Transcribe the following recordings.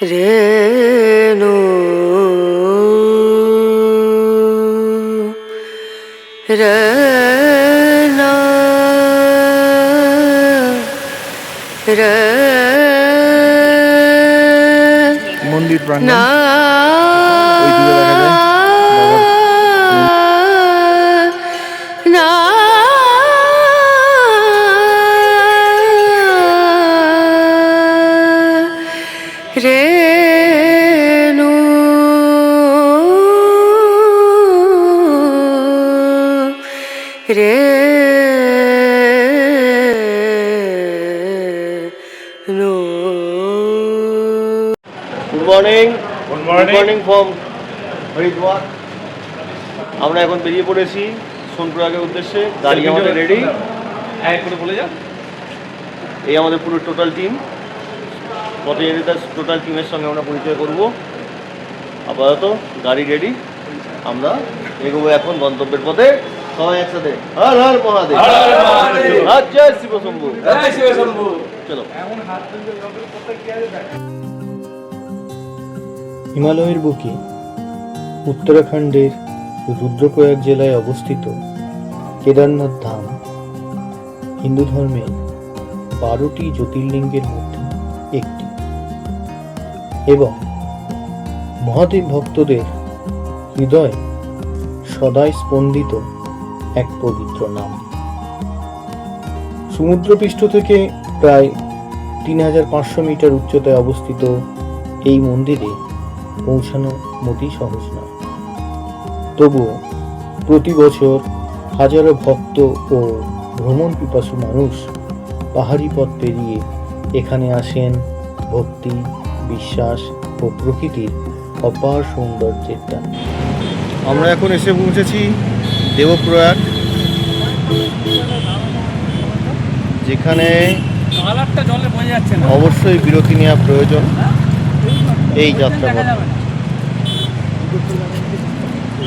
রেণু রেনা রে মন্দির প্রাঙ্গণ। মর্নিং ফ্রম হরিদ্বার আমরা এখন বেরিয়ে পড়েছি সোনপ্রয়াগের উদ্দেশ্যে। গাড়ি আমাদের রেডি এক করে বলে যান এই আমাদের পুরো টোটাল টিম পথযাত্রীদের টোটাল টিমের সঙ্গে আমরা পরিচয় করব। আপাতত গাড়ি রেডি আমরা এগোবো এখন গন্তব্যের পথে। সবাই একসাথে। হর হর মহাদেব। হর হর মহাদেব। হর জয় শিব শম্ভু জয় শিব শম্ভু চলো হিমালয়ের বুকে, উত্তরাখণ্ডের রুদ্রপ্রয়াগ জেলায় অবস্থিত কেদারনাথ ধাম, হিন্দু ধর্মের বারোটি জ্যোতির্লিঙ্গের মধ্যে একটি এবং মহাদেব ভক্তদের হৃদয় সদাই স্পন্দিত এক পবিত্র নাম। সমুদ্রপৃষ্ঠ থেকে প্রায় তিন হাজার পাঁচশো মিটার উচ্চতায় অবস্থিত এই মন্দিরে পৌঁছানো মোটেই সহজ নয়। তবুও প্রতি বছর হাজারো ভক্ত ও ভ্রমণ পিপাসু মানুষ পাহাড়ি পথ পেরিয়ে এখানে আসেন ভক্তি বিশ্বাস ও প্রকৃতির অপার সৌন্দর্যের টান। আমরা এখন এসে পৌঁছেছি দেবপ্রয়াগ যেখানে না। অবশ্যই বিরতি নেওয়া প্রয়োজন। এই যাত্রা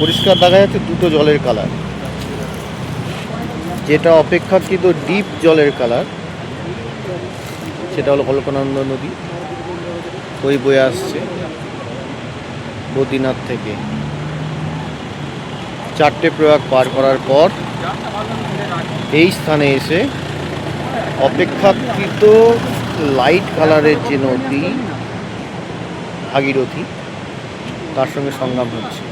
পরিষ্কার দেখা যাচ্ছে দুটো জলের কালার। যেটা অপেক্ষাকৃত ডিপ জলের কালার, সেটা হলো কল্পনানন্দ নদী। ওই বয়ে আসছে বদ্রীনাথ থেকে। চারটে প্রয়াগ পার করার পর এই স্থানে এসে অপেক্ষাকৃত লাইট কালারের যে নদী ভাগীরথী, তার সঙ্গে সংগ্রাম হচ্ছে।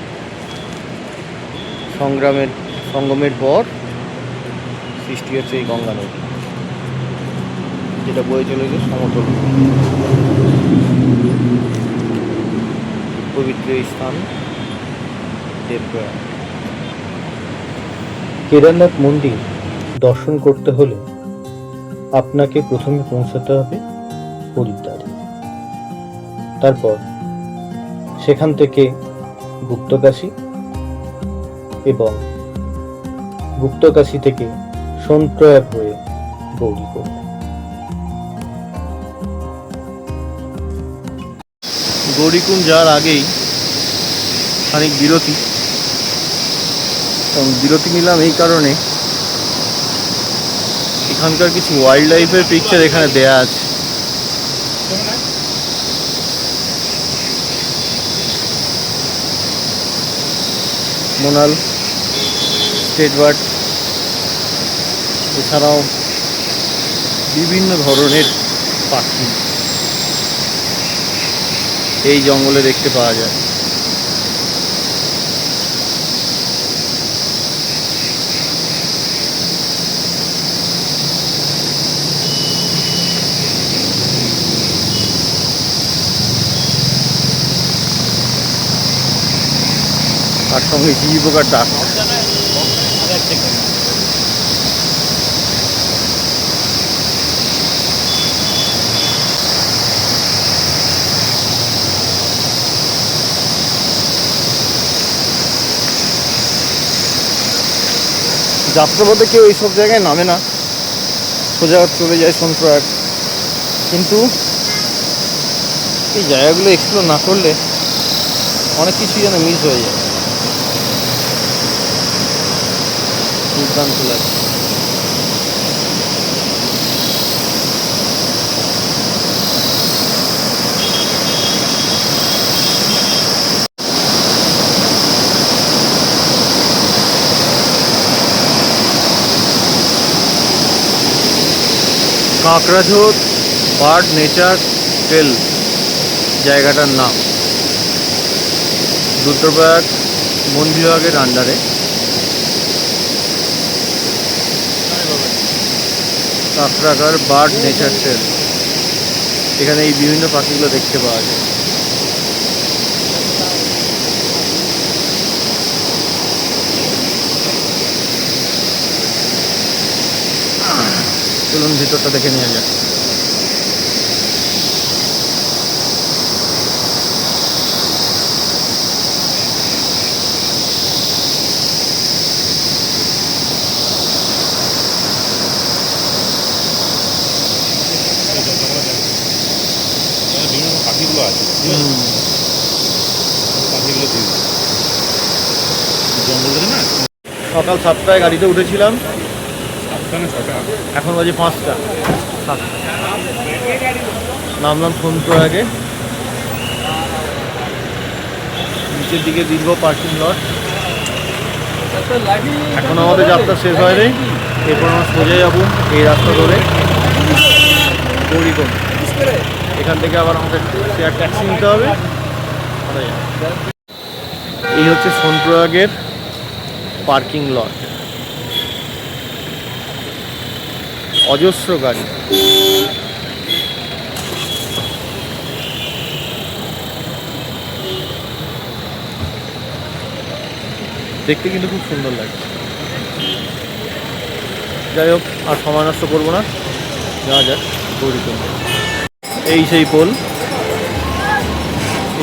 সংগ্রামের, সঙ্গমের পর সৃষ্টি হচ্ছে এই গঙ্গা নদী, যেটা বয়ে চলেছে সমতল পবিত্র স্থান দেবপ্রয়াগ কেদারনাথ মন্দির দর্শন করতে হলে আপনাকে প্রথমে পৌঁছাতে হবে হরিদ্বারে। তারপর সেখান থেকে গুপ্তকাশী এবং গুপ্তকাশী থেকে সোনপ্রয়াগ হয়ে গৌরীকুণ্ড গৌরীকুণ্ড যাওয়ার আগেই খানিক বিরতি। এবং বিরতি নিলাম এই কারণে। এখানকার কিছু ওয়াইল্ড লাইফের পিকচার এখানে দেয়া আছে। মোনাল স্টেট বার্ড এছাড়াও বিভিন্ন ধরনের পাখি এই জঙ্গলে দেখতে পাওয়া যায়। তার সঙ্গে ঝিঝি পোকার ডাক যাত্রাপথে কেউ এইসব জায়গায় নামে না। সোজা চলে যায় সোনপ্রয়াগ কিন্তু এই জায়গাগুলো এক্সপ্লোর না করলে অনেক কিছুই যেন মিস হয়ে যায়। दम खुला काकड़ाझोर पार्ट नेचार ट्रेल जगहटार नाम दूत मन विभाग अंडारे কাঁকড়াঘাট বার্ড নেচার ট্রেল। এখানে এই বিভিন্ন পাখিগুলো দেখতে পাওয়া যায়। চলুন ভিতরটা দেখে নেওয়া যাক বিভিন্ন পাখিগুলো আছে পাখিগুলো দিয়ে দিই। জঙ্গল ধরে না সকাল সাতটায় গাড়িতে উঠেছিলাম। এখন বাজে পাঁচটা। সাতটা নামলাম সোনপ্রয়াগে। নিচের দিকে দীর্ঘ পার্কিং লট। এখন আমাদের যাত্রা শেষ হয় হয়নি এরপর আমরা সোজা যাব এই রাস্তা ধরে। গৌরীকুণ্ড। এখান থেকে আবার আমাদের ট্যাক্সি নিতে হবে। এই হচ্ছে সোনপ্রয়াগের পার্কিং লট। অজস্র গাড়ি। দেখতে কিন্তু খুব সুন্দর লাগছে যাই হোক, আর সময় নষ্ট করব না। যাওয়া যাক গৌরীকুণ্ড এই সেই পোল।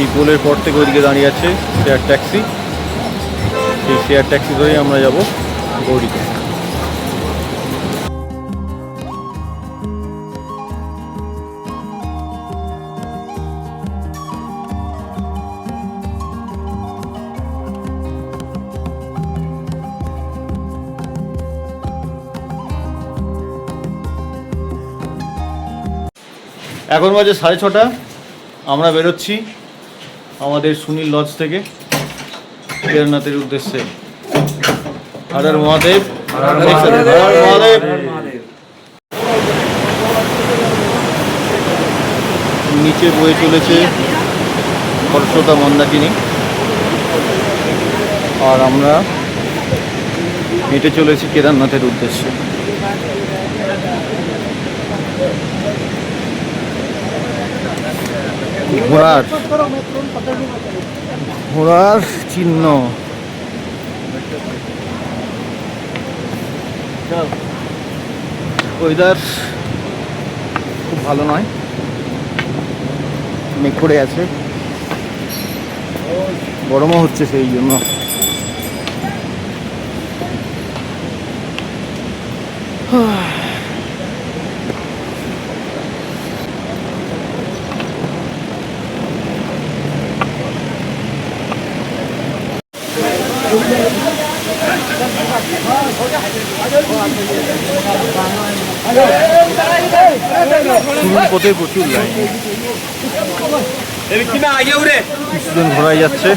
এই পোলের পর থেকে ওইদিকে দাঁড়িয়ে আছে শেয়ার ট্যাক্সি। সেই শেয়ার ট্যাক্সি ধরেই আমরা যাব গৌরীকুণ্ড এখন বাজে সাড়ে ছটা, আমরা বেরোচ্ছি আমাদের সুনীল লজ থেকে। কেদারনাথের উদ্দেশ্যে। হর হর মহাদেব হর হর মহাদেব। নিচে বয়ে চলেছে খরস্রোতা মন্দাকিনী। আর আমরা হেঁটে চলেছি কেদারনাথের উদ্দেশ্যে। ঘোড়ার ঘোড়ার চিহ্ন। ওয়েদার খুব ভালো নয়। মেঘ করে আছে। গরমও হচ্ছে সেই জন্য। পথে প্রচুর লাইন কিছুজন ঘোরায় যাচ্ছে।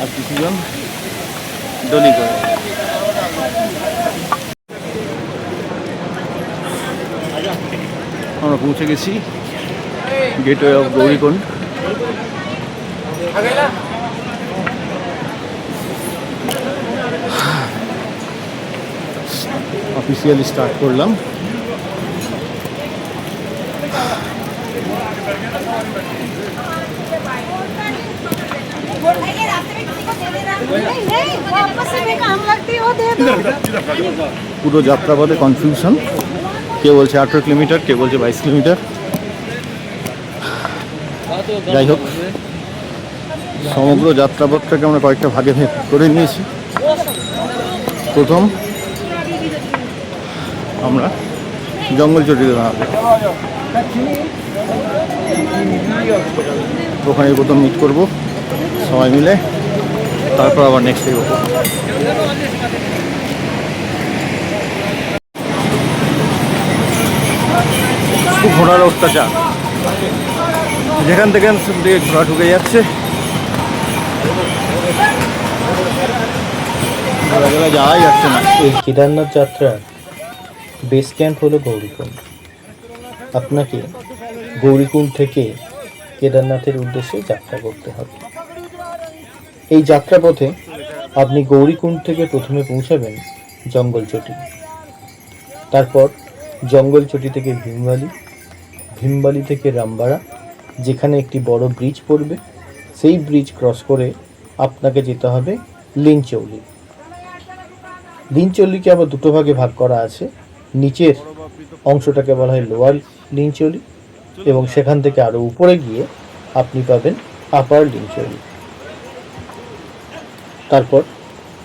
আর কিছুজন ডলি করে। আমরা পৌঁছে গেছি gateway of Gaurikund. Officially start করলাম। পুরো যাত্রা পথে কনফিউশন কে বলছে আঠেরো কিলোমিটার, কে বলছে বাইশ কিলোমিটার। যাই হোক, সমগ্র যাত্রাপথটাকে আমরা কয়েকটা ভাগে করে নিয়েছি। প্রথম আমরা জঙ্গল চটিগ্রাম ওখানে প্রথম মিট করব, সবাই মিলে। তারপর আবার নেক্সট এগোবো ঘোড়ার অত্যাচার যেখান থেকে দিকে ঘোড়া ঢুকে যাচ্ছে। যাওয়াই যাচ্ছে না। এই কেদারনাথ যাত্রা বেস ক্যাম্প হলো গৌরীকুণ্ড আপনাকে গৌরীকুণ্ড থেকে কেদারনাথের উদ্দেশ্যে যাত্রা করতে হবে। এই যাত্রাপথে আপনি গৌরীকুণ্ড থেকে প্রথমে পৌঁছাবেন জঙ্গলচটি তারপর জঙ্গলচটি থেকে ভীমবালি ভীমবালি থেকে রামবাড়া, যেখানে একটি বড় ব্রিজ পড়বে। সেই ব্রিজ ক্রস করে আপনাকে যেতে হবে লিনচৌলি। লিনচল্লিকে আবার দুটো ভাগে ভাগ করা আছে। নিচের অংশটাকে বলা হয় লোয়ার লিনচলি এবং সেখান থেকে আরও উপরে গিয়ে আপনি পাবেন আপার লিনচলি তারপর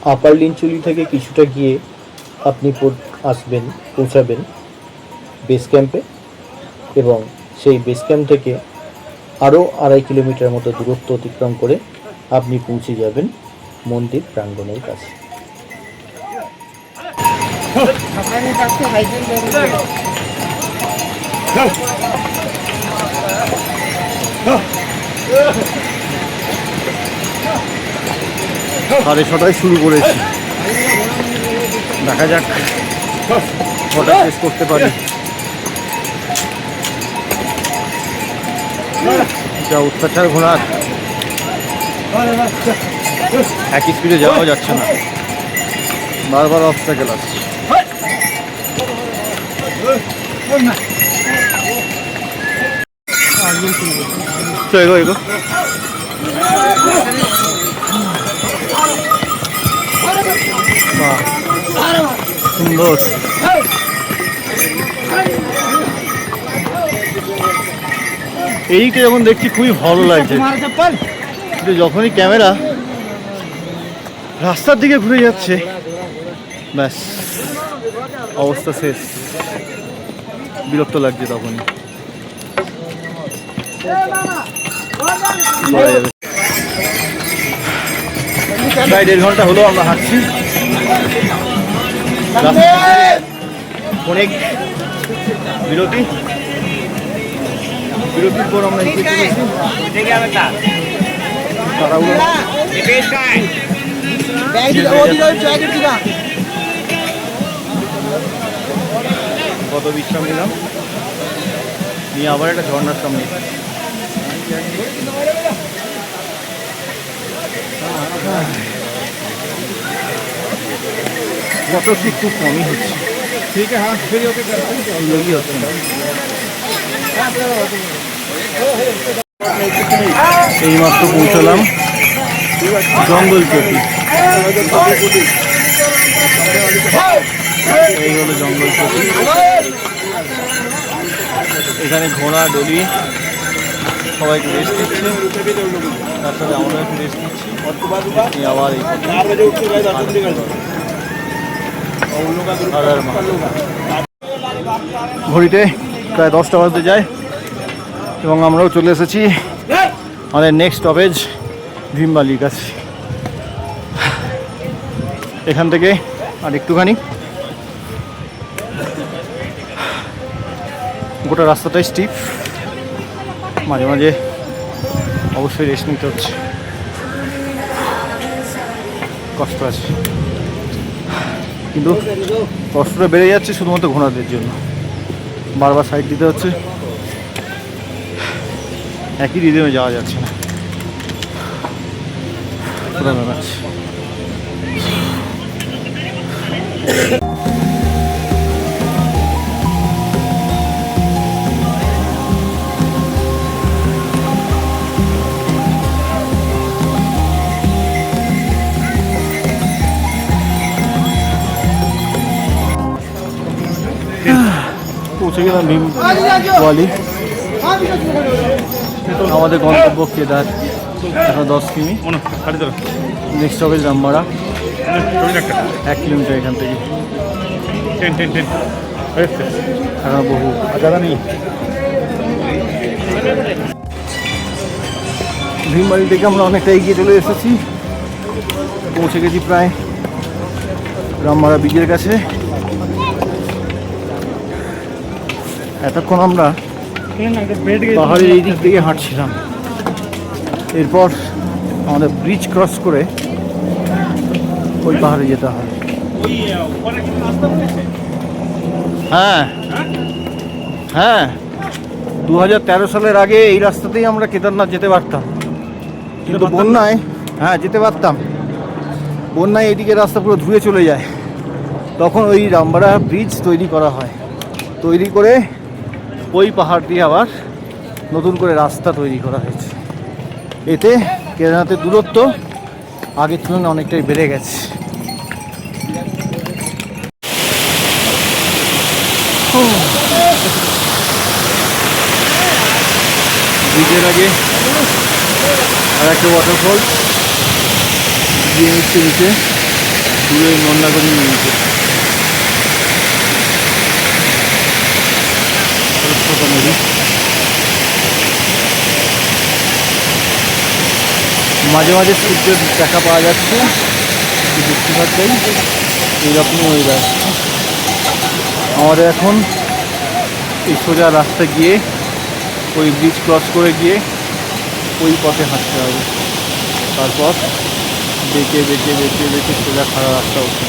আপার লিনচলি থেকে কিছুটা গিয়ে আপনি আসবেন, পৌঁছাবেন বেস ক্যাম্পে এবং সেই বেস ক্যাম্প থেকে আরও আড়াই কিলোমিটার মতো দূরত্ব অতিক্রম করে আপনি পৌঁছে যাবেন মন্দির প্রাঙ্গণের কাছে। সাড়ে ছটায় শুরু করেছি। দেখা যাক। কটা শেষ করতে পারি। যা অত্যাচার ঘোড়ার। একই স্পিডে যাওয়া যাচ্ছে না। বারবার অবস্টাকেল আসছে। তো এগো এগো। বাহ, সুন্দর। এইটা যখন দেখছি খুবই ভালো লাগছে। কিন্তু যখনই ক্যামেরা রাস্তার দিকে ঘুরে যাচ্ছে ব্যাস অবস্থা শেষ। বিরক্ত লাগছে যাবে। প্রায় দেড় ঘণ্টা হলো আমরা হাঁটছি। অনেক বিরতি। বিরতির পর আমরা চলেছি তাড়াহুড়ো। কত বিশ্রাম নিলাম নিয়ে আবার একটা ঝর্নার সামনে। কত শীত খুব কমই হচ্ছে। ঠিক আছে হ্যাঁ ফিরে ওকে হচ্ছে না এই মাত্র পৌঁছলাম জঙ্গল চটি। এই হলো জঙ্গল এখানে ঘোড়া, ডলি সবাইকে রেস্ট দিচ্ছে তার সাথে আমরা একটু রেস্ট নিয়ে আবার ঘড়িতে প্রায় দশটা বাজতে যায় এবং আমরাও চলে এসেছি আমাদের নেক্সট স্টপেজ ভীমবালির কাছে। এখান থেকে আর একটুখানি গোটা রাস্তাটাই স্টিপ মাঝে মাঝে অবশ্যই রেস্ট নিতে হচ্ছে। কষ্ট আছে। কিন্তু কষ্টটা বেড়ে যাচ্ছে শুধুমাত্র ঘোড়াদের জন্য। বারবার সাইড দিতে হচ্ছে। একই রিদমে যাওয়া যাচ্ছে না। পৌঁছে গেলাম ভীম ওয়ালি। আমাদের গন্তব্য কেদার এখন দশ কিমি। নেক্সট হবে রামবাড়া এক কিলোমিটার এখান থেকে। এখন বহু। জায়গা নেই। ভীমবাড়ি থেকে আমরা অনেকটা এগিয়ে চলে এসেছি। পৌঁছে গেছি প্রায় রামবাড়া ব্রিজের কাছে। এতক্ষণ আমরা পাহাড়ের এই দিক থেকে হাঁটছিলাম। এরপর আমাদের ব্রিজ ক্রস করে ওই পাহাড়ে যেতে হয়। উঠেছে হ্যাঁ। হ্যাঁ। দু হাজার তেরো সালের আগে এই রাস্তাতেই আমরা কেদারনাথ যেতে পারতাম। কিন্তু বন্যায় হ্যাঁ যেতে পারতাম। বন্যায় এদিকে রাস্তা পুরো ধুয়ে চলে যায়। তখন ওই রামবাড়া ব্রিজ তৈরি করা হয়। তৈরি করে ওই পাহাড় দিয়ে আবার নতুন করে রাস্তা তৈরি করা হয়েছে। এতে কেদারনাথের দূরত্ব আগের তুলনায় অনেকটাই বেড়ে গেছে। ব্রিজের আগে আর একটা ওয়াটারফল দিয়ে নিচ্ছে নিচে দূরে মন্দাগরি নিয়েছে মাঝে মাঝে সূর্যের দেখা পাওয়া যাচ্ছে। এই বৃষ্টিপাতটাই এইরকমই ওয়েদার আমাদের এখন এই সোজা রাস্তা গিয়ে ওই ব্রিজ ক্রস করে গিয়ে ওই পথে হাঁটতে হবে। তারপর বেঁকে বেঁকে বেঁকে বেঁকে সোজা খাড়া রাস্তা ওঠে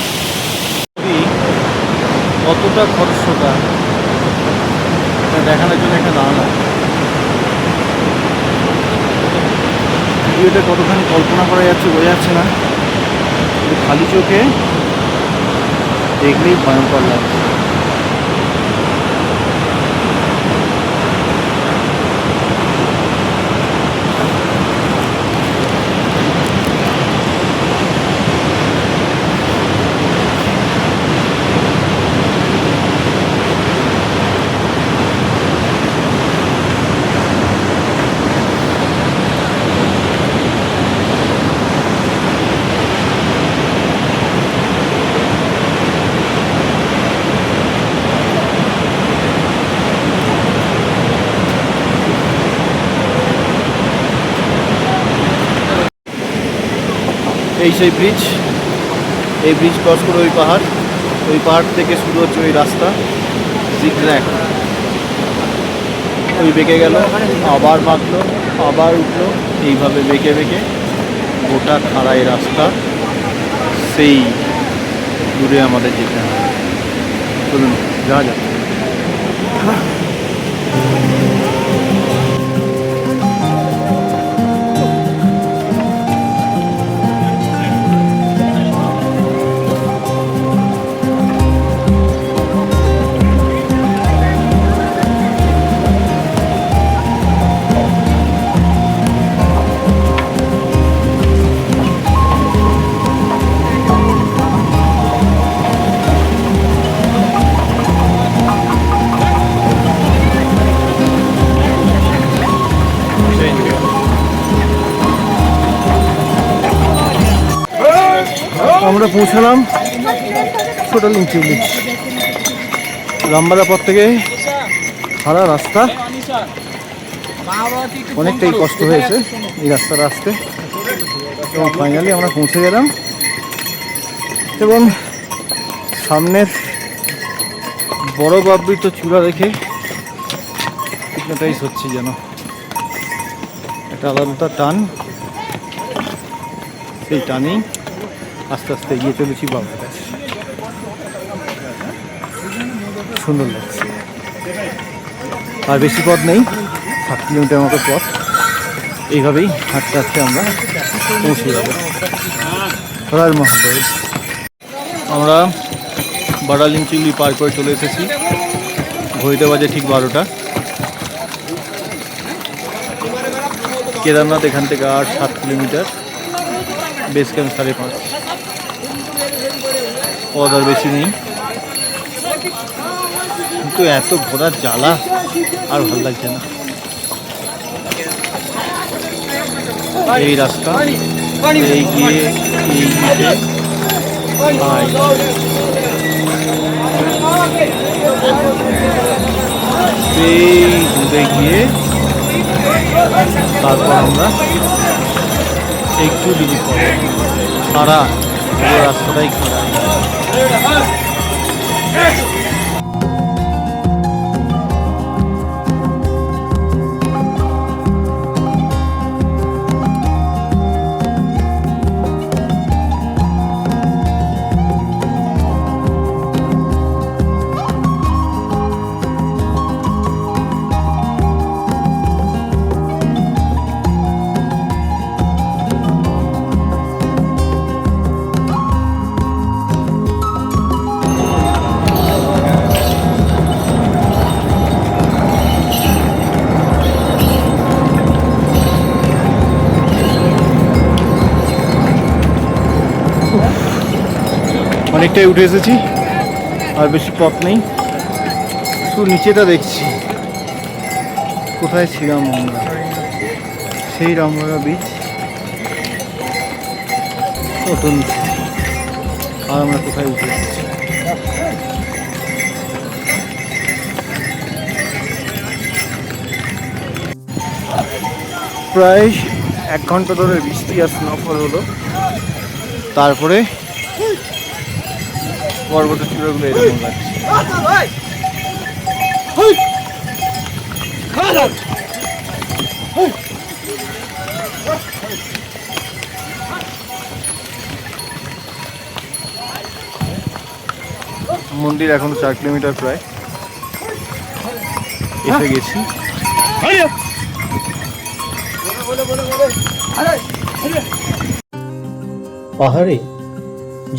কতটা খরস্রোতা। দেখানোর জন্য একটা দাঁড়ানো ভিডিওটা কতখানি কল্পনা করা যাচ্ছে বোঝা যাচ্ছে না। খালি চোখে দেখলেই ভয়ঙ্কর লাগছে। এই সেই ব্রিজ এই ব্রিজ ক্রস করে ওই পাহাড় ওই পাহাড় থেকে শুরু হচ্ছে ওই রাস্তা জিগজ্যাগ ওই বেঁকে গেল, আবার বাঁকলো আবার উঠল, এইভাবে বেঁকে বেঁকে গোটা খাড়াই রাস্তা, সেই দূরে আমাদের যেতে হবে। চলুন, যাওয়া যাক। আমরা পৌঁছালাম ছোট ব্রিজ রামবাড়া পথ থেকে সারা রাস্তা অনেকটাই কষ্ট হয়েছে এই রাস্তাটা আসতে। এবং ফাইনালি আমরা পৌঁছে গেলাম। এবং সামনের বড় বাবৃত চূড়া দেখে হিপনোটাইজ হচ্ছে যেন। একটা আলাদা টান। সেই টানেই আস্তে আস্তে এগিয়ে চলেছি বাবার কাছে সুন্দর লাগছে। আর বেশি পথ নেই, সাত কিলোমিটার মতো পথ। এইভাবেই হাঁটতে হাঁটতে আমরা পৌঁছে যাব। হরার মহাদেব আমরা বাডালিং চিংড়ি পার করে চলে এসেছি। ঘড়িতে বাজে ঠিক বারোটা। কেদারনাথ এখান থেকে আর সাত কিলোমিটার। বেস ক্যাম্প সাড়ে পাঁচ। পদ আর বেশি নেই। কিন্তু এত ঘোরার জ্বালা, আর ভালো লাগছে না। এই রাস্তা, এই গিয়ে, এই দূরে গিয়ে তারপর আমরা একটু দিকে পরে সারা রাস্তাটাই খারাপ অনেকটাই উঠে এসেছি, আর বেশি পথ নেই। শুধু নিচেটা দেখছি। কোথায় ছিলাম আমরা? সেই রামগড়া বীচ কত নিচে আর আমরা কোথায় উঠে এসেছি? প্রায় এক ঘণ্টা ধরে বৃষ্টি আর স্নোফল হলো। তারপরে পর্বতের চূড়াগুলো এরকম লাগছে। মন্দির এখনও চার কিলোমিটার প্রায়। এসে গেছি। পাহাড়ে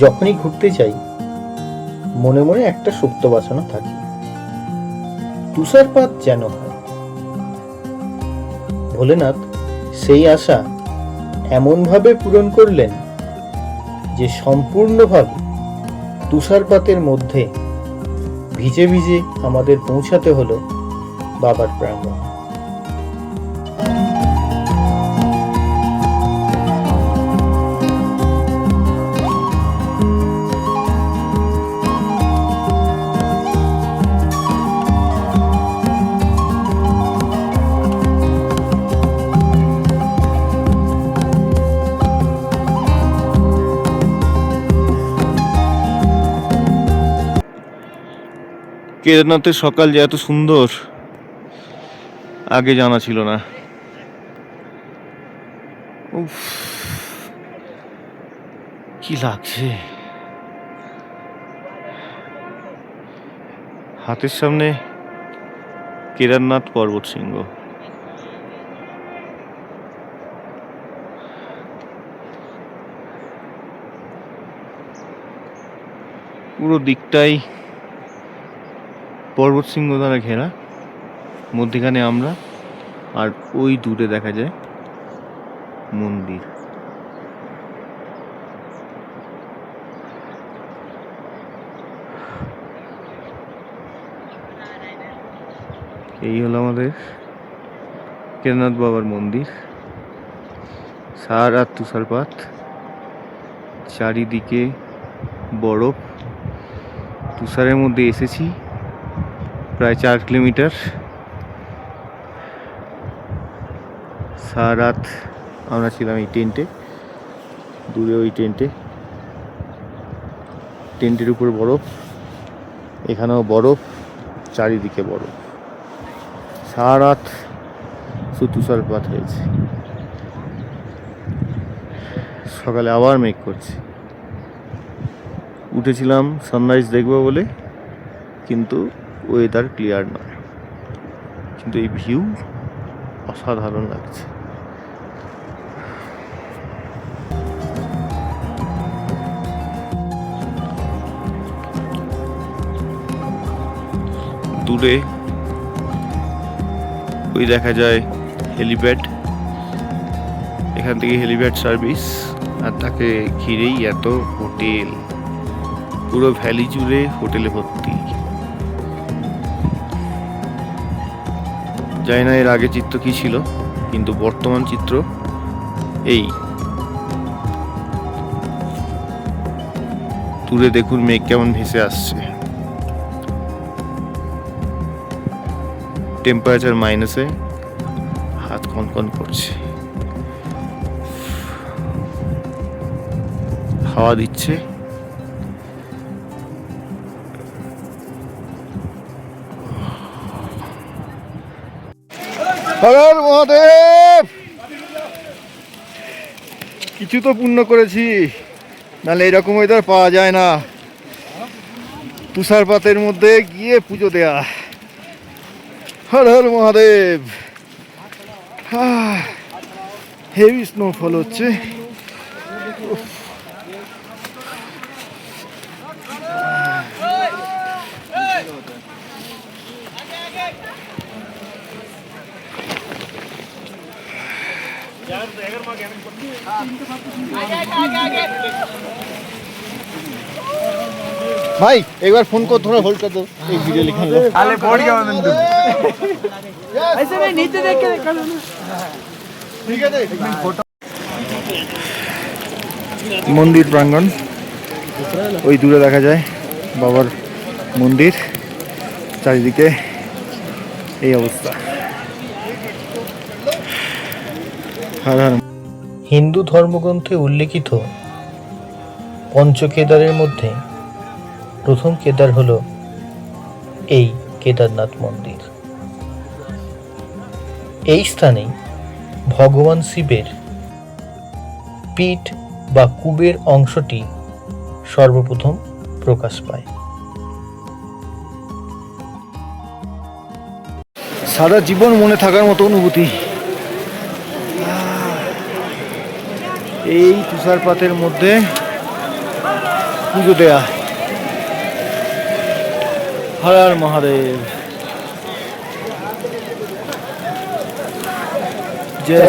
যখনই ঘুরতে যাই মনে মনে একটা সুপ্ত বাসনা থাকে। তুষারপাত যেন হয়। ভোলেনাথ সেই আশা এমনভাবে পূরণ করলেন যে সম্পূর্ণভাবে তুষারপাতের মধ্যে ভিজে ভিজে আমাদের পৌঁছাতে হলো বাবার প্রাঙ্গণ কেদারনাথের সকাল যে এত সুন্দর, আগে জানা ছিল না। উফ, কি লাগছে? হাতের সামনে কেদারনাথ পর্বত শৃঙ্গ। পুরো দিকটাই পর্বত শৃঙ্গ দ্বারা ঘেরা, মধ্যেখানে আমরা আর ওই দূরে দেখা যায় মন্দির। এই হলো আমাদের কেদারনাথ বাবার মন্দির। সারা তুষারপাত চারিদিকে বরফ। তুষারের মধ্যে এসেছি। প্রায় চার কিলোমিটার। সারা রাত আমরা ছিলাম এই টেন্টে, দূরে ওই টেন্টে। টেন্টের উপর বরফ, এখানেও বরফ, চারিদিকে বরফ। সারা রাত হয়েছে। সকালে আবার মেঘ করছে। উঠেছিলাম সানরাইজ দেখব বলে, কিন্তু ওয়েদার ক্লিয়ার নয়। কিন্তু এই ভিউ অসাধারণ লাগছে। দূরে ওই দেখা যায় হেলিপ্যাড এখান থেকে হেলিপ্যাড সার্ভিস আর তাকে ঘিরেই এত হোটেল পুরো ভ্যালি জুড়ে হোটেলে ভর্তি। জানি না এর আগে চিত্র কি ছিল, কিন্তু বর্তমান চিত্র এই। দূরে দেখুন মেঘ কেমন ভেসে আসছে। টেম্পারেচার মাইনাসে হাত কনকন করছে। হাওয়া দিচ্ছে। হর মহাদেব! কিছু তো পূর্ণ করেছি, নাহলে এরকম ওয়েদার পাওয়া যায় না। তুষারপাতের মধ্যে গিয়ে পুজো দেয়া। হর হর মহাদেব হেভি স্নোফল হচ্ছে। भाई एक बार फोन को थोड़ा होल्ड कर दो एक वीडियो लिखने लो अरे बोर्ड क्या बंद ऐसे नहीं नीचे देख के कर लो ना মন্দির প্রাঙ্গণ ওই দূরে দেখা যায় বাবার মন্দির চারিদিকে এই অবস্থা হর হর হিন্দু ধর্মগ্রন্থে উল্লেখিত পঞ্চকেদারের মধ্যে প্রথম কেদার হল এই কেদারনাথ মন্দির। এই স্থানে ভগবান শিবের পিঠ বা কুবের অংশটি সর্বপ্রথম প্রকাশ পায়। সারা জীবন মনে থাকার মতো অনুভূতি। এই তুষারপাতের মধ্যে পুজো দেয়া। হরার মহাদেব। জয়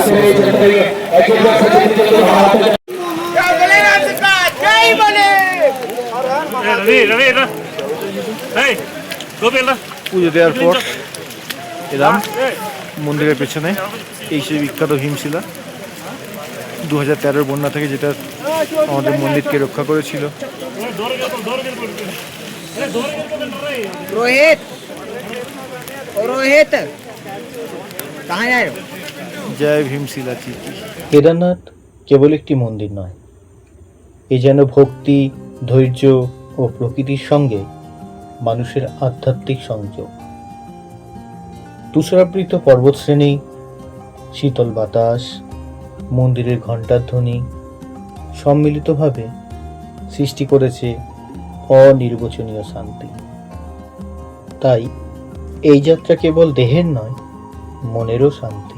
পুজো দেওয়ার পর এলাম মন্দিরের পেছনে। এই সেই বিখ্যাত হিমশিলা দু হাজার তেরোর বন্যা থেকে যেটা আমাদের মন্দিরকে রক্ষা করেছিল। কেদারনাথ কেবল একটি মন্দির নয় এ যেন ভক্তি ধৈর্য ও প্রকৃতির সঙ্গে মানুষের আধ্যাত্মিক সংযোগ। তুষারাবৃত পর্বতশ্রেণী শীতল বাতাস মন্দিরের ঘণ্টার ধ্বনি সম্মিলিতভাবে সৃষ্টি করেছে অনির্বচনীয় শান্তি। তাই এই যাত্রা কেবল দেহের নয়, মনেরও শান্তি।